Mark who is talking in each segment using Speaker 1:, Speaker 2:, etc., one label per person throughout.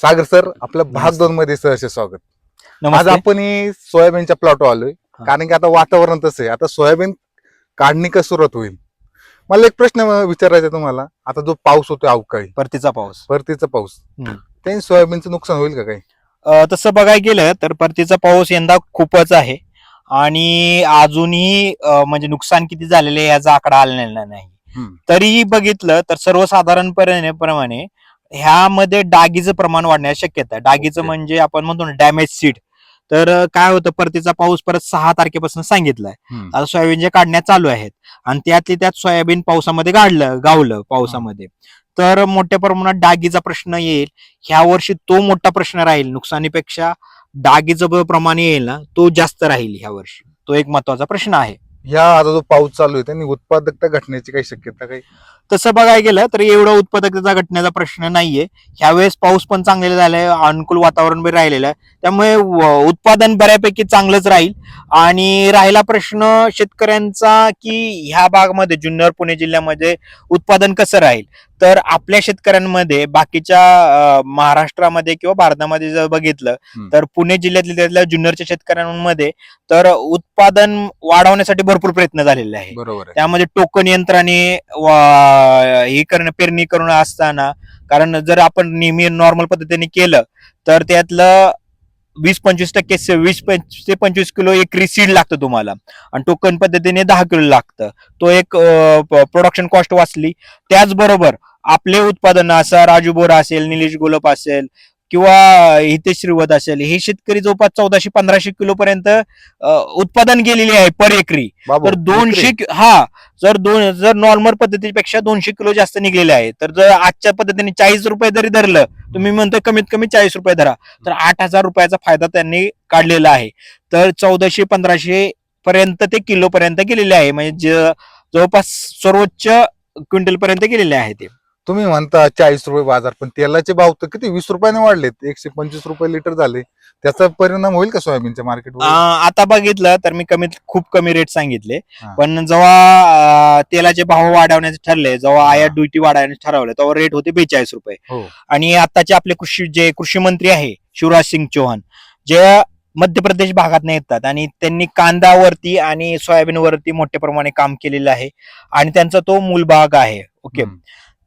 Speaker 1: सागर sir आपल्या भाग. दोन मध्ये सहर्ष स्वागत. आज आपण ही सोयाबीनच्या प्लॉटवर आलोय. कारण की आता वातावरण तसं आहे. आता सोयाबीन काढणी का सुरुवात होईल? मला एक प्रश्न विचारायचा तुम्हाला. आता जो पाऊस होतोय अवकाळी.
Speaker 2: परतीचा पाऊस.
Speaker 1: परतीचा पाऊस. त्याने सोयाबीनचं नुकसान होईल का काही?
Speaker 2: तसं बघायला गेलं तर परतीचा पाऊस यंदा खूपच आहे. आणि अजूनही म्हणजे नुकसान किती झालेले आहे याचा आकडा आलेला नाही. तरीही बघितलं तर सर्वसाधारणपणे प्रमाणे ह्यामध्ये डागीचं प्रमाण वाढण्याची शक्यता आहे. डागीचं. म्हणजे आपण म्हणतो ना डॅमेज सीड. तर काय होतं परतीचा पाऊस परत सहा तारखेपासून सांगितलाय.
Speaker 1: हम्म.
Speaker 2: आता सोयाबीनच्या काढण्या चालू आहेत आणि त्यातली त्यात सोयाबीन पावसामध्ये गाडलं गावलं पावसामध्ये. तर मोठ्या प्रमाणात डागीचा प्रश्न येईल. ह्या वर्षी तो मोठा प्रश्न राहील. नुकसानीपेक्षा डागीचं ब- प्रमाण येईल ना तो जास्त राहील ह्या वर्षी. तो एक महत्त्वाचा प्रश्न आहे.
Speaker 1: ह्या आता जो पाऊस चालू आहे त्यांनी उत्पादकता घटण्याची काही शक्यता काही?
Speaker 2: तसं बघायला गेलं तर एवढं उत्पादकतेचा घटण्याचा प्रश्न नाहीये. ह्यावेळेस पाऊस पण चांगलेला झालाय अनुकूल वातावरण बी राहिलेलं आहे. त्यामुळे उत्पादन बऱ्यापैकी चांगलंच राहील. आणि राहिला प्रश्न शेतकऱ्यांचा की ह्या भागामध्ये जुन्नर पुणे जिल्ह्यामध्ये उत्पादन कसं राहील? तर आपल्या शेतकऱ्यांमध्ये बाकीच्या महाराष्ट्रामध्ये किंवा भारतामध्ये जर बघितलं. तर पुणे जिल्ह्यातल्या त्यातल्या जुन्नरच्या शेतकऱ्यांमध्ये तर उत्पादन वाढवण्यासाठी भरपूर प्रयत्न झालेले आहे
Speaker 1: बरोबर
Speaker 2: त्यामध्ये टोकन यंत्राने हे करणं पेरणी करून असताना कारण जर आपण नेहमी नॉर्मल पद्धतीने केलं तर त्यातलं वीस पंचवीस टक्के वीस ते पंचवीस किलो एकरी सीड लागतं तुम्हाला. आणि टोकन पद्धतीने दहा किलो लागतं. तो एक प्रोडक्शन कॉस्ट वाचली. त्याचबरोबर आपले उत्पादन असं राजू बोरा असेल निलेश गोलप असेल किंवा हितेश श्रीवत असेल हे शेतकरी जवळपास चौदाशे पंधराशे किलो पर्यंत उत्पादन गेलेले आहे पर एकरी. तर दोनशे हा. जर दोन जर नॉर्मल पद्धतीपेक्षा दोनशे किलो जास्त निघलेले आहे तर जर आजच्या पद्धतीने चाळीस रुपये जरी धरलं तुम्ही म्हणतो कमीत कमी चाळीस रुपये धरा तर आठ हजार रुपयाचा फायदा त्यांनी काढलेला आहे. तर चौदाशे पंधराशे पर्यंत ते किलो पर्यंत गेलेले आहे म्हणजे जवळपास सर्वोच्च क्विंटल पर्यंत गेलेले आहे ते.
Speaker 1: तुम्ही म्हणता चाळीस रुपये बाजार पण तेलाचे भाव तर किती? वीस रुपयाने वाढलेत. एकशे पंचवीस रुपये लिटर झाले. त्याचा परिणाम होईल का सोयाबीनच्या
Speaker 2: अं,
Speaker 1: मार्केटवर
Speaker 2: आता बघितलं तर मी कमीत खूप कमी रेट सांगितले.
Speaker 1: हा.
Speaker 2: पण जेव्हा अं, तेलाचे भाव वाढवण्याचे ठरले जेव्हा आयात. ड्युटी वाढवण्याचे ठरवलं तेव्हा रेट होते बेचाळीस रुपये.
Speaker 1: हो.
Speaker 2: आणि आताचे आपले कृषी जे कृषी मंत्री आहे शिवराज सिंग चौहान जे मध्य प्रदेश भागात येतात आणि त्यांनी कांदावरती आणि सोयाबीनवरती मोठ्या प्रमाणे काम केलेलं आहे. आणि त्यांचा तो मूलभाग आहे. ओके.
Speaker 1: हम्म.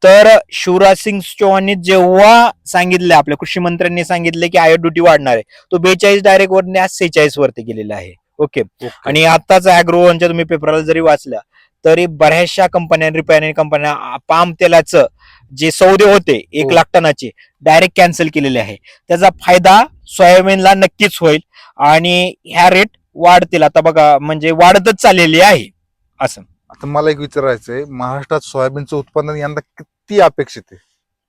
Speaker 2: तर शिवराज सिंग चौहाननी जेव्हा सांगितलं आपल्या कृषी मंत्र्यांनी सांगितलं की आय ड्युटी वाढणार आहे तो बेचाळीस डायरेक्ट वरती आज सेहेचाळीस वरती गेलेला आहे. ओके. आणि आताच अॅग्रोवनच्या तुम्ही पेपरला जरी वाचल्या तरी बऱ्याचशा कंपन्या रिफायनरी कंपन्या पाम तेलाचं जे सौदे होते एक
Speaker 1: हो.
Speaker 2: लाख टनाचे डायरेक्ट कॅन्सल केलेले आहे. त्याचा फायदा सोयाबीनला नक्कीच होईल आणि ह्या रेट वाढतील. आता बघा म्हणजे वाढतच चाललेली आहे. असं.
Speaker 1: आता मला एक विचारायचं आहे महाराष्ट्रात सोयाबीनचं उत्पादन यंदा किती अपेक्षित आहे?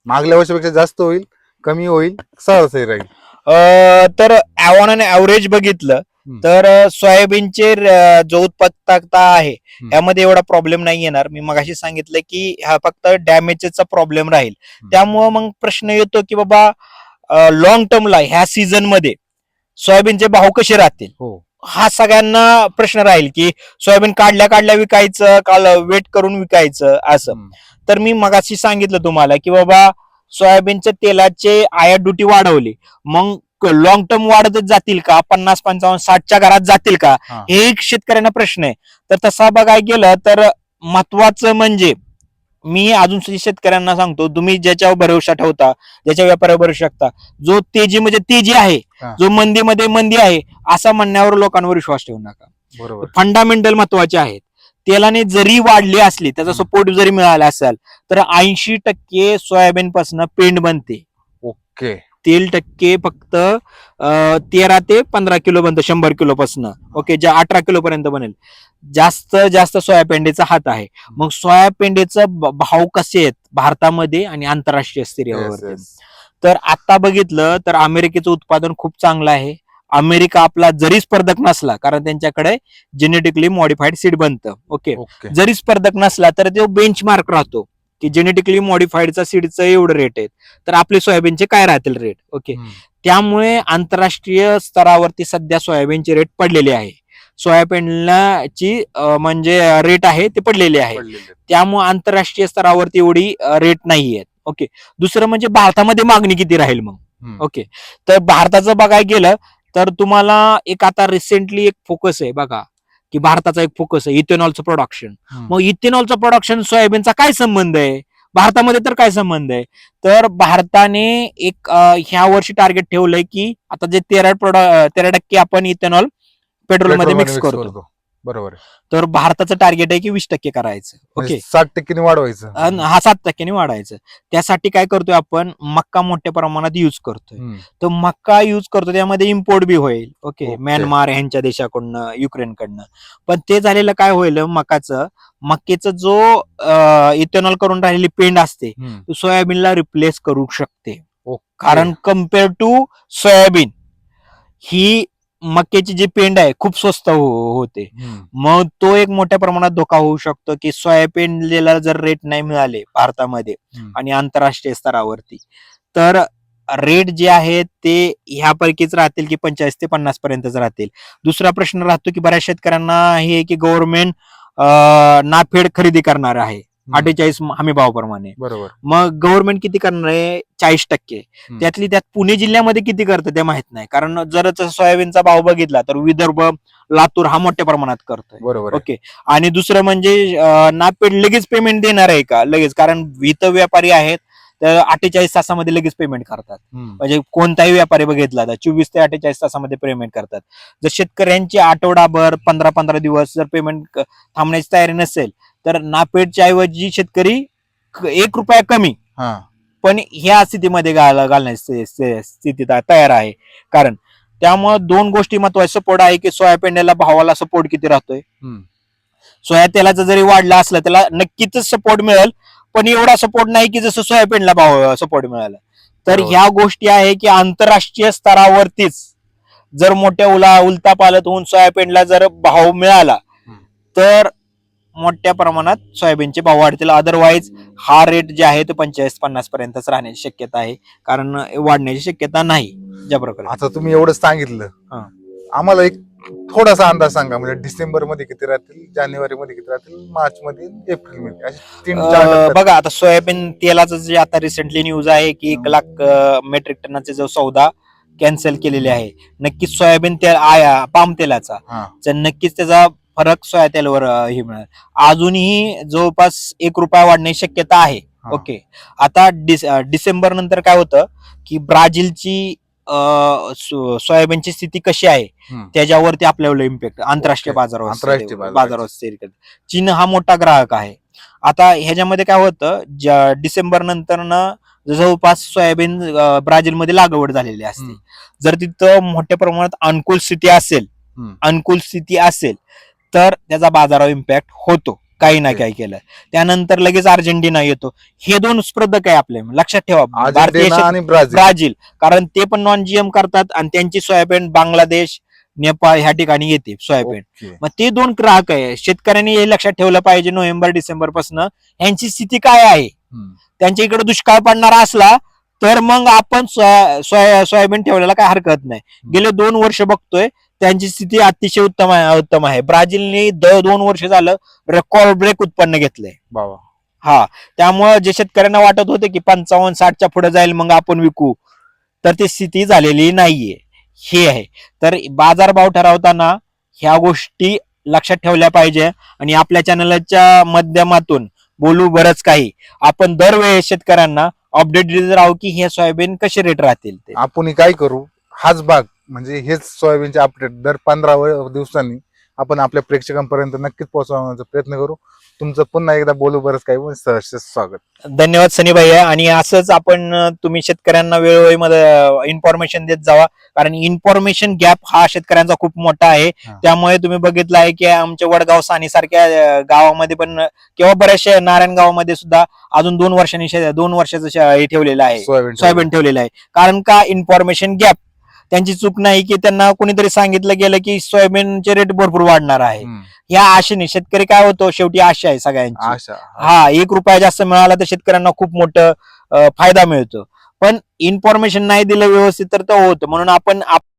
Speaker 1: मागल्या वर्षापेक्षा जास्त होईल कमी होईल सरासरी राहील?
Speaker 2: अं, तर ऑन ऍव्हरेज बघितलं
Speaker 1: हम्म.
Speaker 2: तर अं, सोयाबीनचे र- जो उत्पादकता आहे. यामध्ये एवढा प्रॉब्लेम नाही येणार. मी मगाशी सांगितलं की हा फक्त डॅमेजचा प्रॉब्लेम राहील. त्यामुळं मग प्रश्न येतो की बाबा लॉंग टर्मला ह्या सीझनमध्ये सोयाबीनचे भाव कसे राहतील?
Speaker 1: हो.
Speaker 2: हा सगळ्यांना प्रश्न राहील की सोयाबीन काढल्या काढल्या विकायचं काल वेट करून विकायचं असं. तर मी मगाशी सांगितलं तुम्हाला की बाबा सोयाबीनच्या तेलाचे आयात ड्युटी वाढवली मग लॉंग टर्म वाढतच जातील का पन्नास पंचावन्न साठच्या घरात जातील का
Speaker 1: हा.
Speaker 2: हे एक शेतकऱ्यांना प्रश्न आहे तर तसा बघायला गेलं तर महत्वाचं म्हणजे मी अजून शेतकऱ्यांना सांगतो तुम्ही ज्याच्यावर भरोसा ठेवता ज्याच्या व्यापारावर भरोसा शकता जो तेजी म्हणजे तेजी आहे. जो मंदीमध्ये मंदी आहे असा म्हणण्यावर लोकांवर विश्वास ठेवू नका.
Speaker 1: बरोबर.
Speaker 2: फंडामेंटल महत्त्वाचे आहेत. तेलाने जरी वाढली असली त्याचा. सपोर्ट जरी मिळाला असेल तर ऐंशी टक्के सोयाबीन पासून पेंड बनते.
Speaker 1: ओके.
Speaker 2: तेल टक्के फक्त तेरा ते पंधरा किलो बनतं शंभर किलो पासून. ओके जे अठरा किलो पर्यंत बनेल. जास्त जास्त सोयापेंडीचा हात आहे. मग सोयापेंडीचं ब- भाव कसे आहेत? भारतामध्ये आणि आंतरराष्ट्रीय स्तरीयावर. तर आता बघितलं तर अमेरिकेचं उत्पादन खूप चांगलं आहे. अमेरिका आपला जरी स्पर्धक नसला कारण त्यांच्याकडे जेनेटिकली मॉडिफाईड सीड बनतं. ओके जरी स्पर्धक नसला तर तो बेंच मार्क राहतो. की जेनेटिकली मॉडिफाईडचा सीडचं एवढं रेट आहेत. तर आपले सोयाबीनचे काय राहतील रेट ओके. त्यामुळे आंतरराष्ट्रीय स्तरावरती सध्या सोयाबीनचे रेट पडलेले आहे. सोयाबीनची म्हणजे रेट आहे ते पडलेले आहे. त्यामुळे आंतरराष्ट्रीय स्तरावरती एवढी रेट नाही आहेत ओके दुसरं म्हणजे भारतामध्ये मागणी किती राहील मग. ओके तर भारताचं बघायला गेलं तर तुम्हाला एक आता रिसेंटली एक फोकस आहे बघा. की भारताचा एक फोकस आहे इथेनॉलचं प्रोडक्शन. मग इथेनॉलचं प्रोडक्शन सोयाबीनचा काय संबंध आहे? भारतामध्ये तर काय संबंध आहे? तर भारताने एक ह्या वर्षी टार्गेट ठेवलंय की आता जे तेरा प्रोडक्ट तेरा टक्के आपण इथेनॉल पेट्रोलमध्ये मिक्स करतो.
Speaker 1: बरोबर.
Speaker 2: तर भारताचं टार्गेट आहे की वीस टक्के करायचं.
Speaker 1: म्हणजे
Speaker 2: ओके
Speaker 1: साठ टक्क्याने वाढवायचं.
Speaker 2: अन हा सात टक्क्याने वाढायचं त्यासाठी काय करतोय आपण? मक्का मोठ्या प्रमाणात युज करतोय.
Speaker 1: हम्म.
Speaker 2: तर मक्का युज करतो त्यामध्ये इम्पोर्ट बी होईल. Okay
Speaker 1: Okay.
Speaker 2: म्यानमार ह्यांच्या देशाकडनं युक्रेनकडनं. पण ते झालेलं काय होईल मकाचं मक्केचं जो इथेनॉल करून राहिलेली पेंड असते
Speaker 1: हम्म.
Speaker 2: तो सोयाबीनला रिप्लेस करू शकते. कारण कंपेअर टू सोयाबीन ही मक्याची जी पेंड आहे खूप स्वस्त हो- होते. मग तो एक मोठ्या प्रमाणात धोका होऊ शकतो की सोयाबीनला जर रेट नाही मिळाले भारतामध्ये
Speaker 1: हम्म.
Speaker 2: आणि आंतरराष्ट्रीय स्तरावरती तर रेट जे आहेत ते ह्यापैकीच राहतील की पंचाळीस ते पन्नास पर्यंतच राहतील दुसरा प्रश्न राहतो की बऱ्याच शेतकऱ्यांना हे आहे की गव्हर्नमेंट नाफेड खरेदी करणार आहे. अठ्ठेचाळीस हमी भावाप्रमाणे
Speaker 1: बरोबर.
Speaker 2: मग गव्हर्नमेंट किती करणार आहे? चाळीस टक्के. त्यातली त्यात पुणे जिल्ह्यामध्ये किती करतं ते माहीत नाही. कारण जर सोयाबीनचा भाव बघितला तर विदर्भ लातूर हा मोठ्या प्रमाणात करतोय.
Speaker 1: बरोबर.
Speaker 2: ओके. आणि दुसरं म्हणजे नापेड लगेच पेमेंट देणार आहे का? लगेच. कारण इथं व्यापारी आहेत तर अठ्ठेचाळीस तासामध्ये लगेच पेमेंट करतात. म्हणजे कोणताही व्यापारी बघितला तर चोवीस ते अठ्ठेचाळीस तासामध्ये पेमेंट करतात. जर शेतकऱ्यांची आठवडाभर पंधरा पंधरा दिवस जर पेमेंट थांबण्याची तयारी नसेल तर नापेडच्या ऐवजी शेतकरी क- एक रुपया कमी.
Speaker 1: हा.
Speaker 2: पण ह्या स्थितीमध्ये घाल- घालण्याची स्थिती तयार आहे. कारण त्यामुळे दोन गोष्टी महत्त्वाच्या. सपोर्ट आहे की सोयाबीनला भावाला सपोर्ट किती राहतोय?
Speaker 1: हम्म.
Speaker 2: सोया तेलाचं जरी वाढलं असलं त्याला नक्कीच सपोर्ट मिळेल. पण एवढा सपोर्ट नाही की जसं सोयाबीनला भाव सपोर्ट मिळाला. तर
Speaker 1: बरोबर.
Speaker 2: ह्या गोष्टी आहे की आंतरराष्ट्रीय स्तरावरतीच जर मोठ्या उला उलता पालत होऊन सोयाबीनला जर भाव मिळाला
Speaker 1: हम्म.
Speaker 2: तर मोठ्या प्रमाणात सोयाबीनचे भाव वाढतील. अदरवाईज हा रेट जे आहे तो पंचेचाळीस पन्नास पर्यंतच राहण्याची शक्यता आहे. कारण वाढण्याची शक्यता नाही. ज्या प्रकारे.
Speaker 1: आता तुम्ही एवढं सांगितलं. आम्हाला एक थोडासा अंदाज सांगा. म्हणजे डिसेंबरमध्ये किती राहतील जानेवारी मध्ये किती राहतील मार्च मध्ये एप्रिलमध्ये.
Speaker 2: बघा आता सोयाबीन तेलाचं जे आता रिसेंटली न्यूज आहे की एक लाख मेट्रिक टनाचे जो सौदा कॅन्सल केलेले आहे. नक्कीच सोयाबीन तेल आया पाम तेलाचा. तर नक्कीच त्याचा फरक सोया तेलावर हे मिळेल अजूनही जवळपास एक रुपया वाढण्याची शक्यता आहे. ओके आता डिस डिसेंबर नंतर काय होतं की ब्राझीलची सोयाबीनची स्थिती कशी आहे. त्याच्यावरती आपल्याला इम्पॅक्ट आंतरराष्ट्रीय. बाजारावर
Speaker 1: बाजारावर.
Speaker 2: चीन हा मोठा ग्राहक आहे आता ह्याच्यामध्ये काय होतं डिसेंबर नंतर जवळपास सोयाबीन ब्राझीलमध्ये लागवड झालेली असते. जर तिथं मोठ्या प्रमाणात अनुकूल स्थिती असेल. अनुकूल स्थिती असेल तर त्याचा बाजारावर इम्पॅक्ट होतो. काही ना. काही केलं. त्यानंतर लगेच अर्जेंटिना येतो. हे दोन स्पर्धक आहे आपले. लक्षात ठेवा. भारतीय
Speaker 1: आणि ब्राझील.
Speaker 2: कारण ते पण नॉन जीएम करतात आणि त्यांची सोयाबीन बांगलादेश नेपाळ ह्या ठिकाणी येते सोयाबीन. मग ते दोन ग्राहक आहे. शेतकऱ्यांनी हे लक्षात ठेवलं पाहिजे नोव्हेंबर डिसेंबरपासून. यांची स्थिती काय आहे. त्यांच्या इकडे दुष्काळ पडणारा असला तर मग आपण सोया- सोया- सोयाबीन ठेवण्याला काय हरकत नाही. गेले दोन वर्ष बघतोय त्यांची स्थिती अतिशय उत्तम आहे उत्तम आहे. ब्राझीलने द दोन वर्ष झालं रेकॉर्ड ब्रेक उत्पन्न घेतलंय.
Speaker 1: बाबा.
Speaker 2: हा त्यामुळे जे शेतकऱ्यांना वाटत होते की पंचावन्न साठच्या पुढे जाईल मग आपण विकू. तर ती स्थिती झालेली नाहीये. हे आहे. तर बाजारभाव ठरवताना ह्या गोष्टी लक्षात ठेवल्या पाहिजे आणि आपल्या चॅनलच्या माध्यमातून बोलू बरंच काही. आपण दरवेळेस शेतकऱ्यांना अपडेट देत राहू की हे सोयाबीन कसे रेट राहतील ते.
Speaker 1: आपण काय करू? हाच भाग. म्हणजे हेच सोयाबीनचे अपडेट दर पंधरा दिवसांनी आपण आपल्या प्रेक्षकांपर्यंत नक्कीच पोहोचवण्याचा प्रयत्न करू. तुमचं पुन्हा एकदा बोलू बरंच काही सहर्ष स्वागत.
Speaker 2: धन्यवाद सनी भाई आणि असंच आपण तुम्ही शेतकऱ्यांना वेळोवेळी मध्ये इन्फॉर्मेशन देत जावा. कारण इन्फॉर्मेशन गॅप हा शेतकऱ्यांचा खूप मोठा आहे. त्यामुळे तुम्ही बघितलं आहे की आमच्या वडगाव सानी सारख्या गावामध्ये पण किंवा बऱ्याचशा नारायण गावामध्ये सुद्धा अजून दोन वर्षांनी दोन वर्षाचं हे ठेवलेलं आहे.
Speaker 1: सोयाबीन
Speaker 2: ठेवलेलं आहे. कारण का इन्फॉर्मेशन गॅप त्यांची चूक नाही की त्यांना कोणीतरी सांगितलं गेलं की सोयाबीनचे रेट भरपूर वाढणार आहे. या आशेने शेतकरी काय होतो? शेवटी आशा आहे सगळ्यांची. हा एक रुपया जास्त मिळाला तर शेतकऱ्यांना खूप मोठं फायदा मिळतो. पण इन्फॉर्मेशन नाही दिलं व्यवस्थित तर ते होतं. म्हणून आपण आप-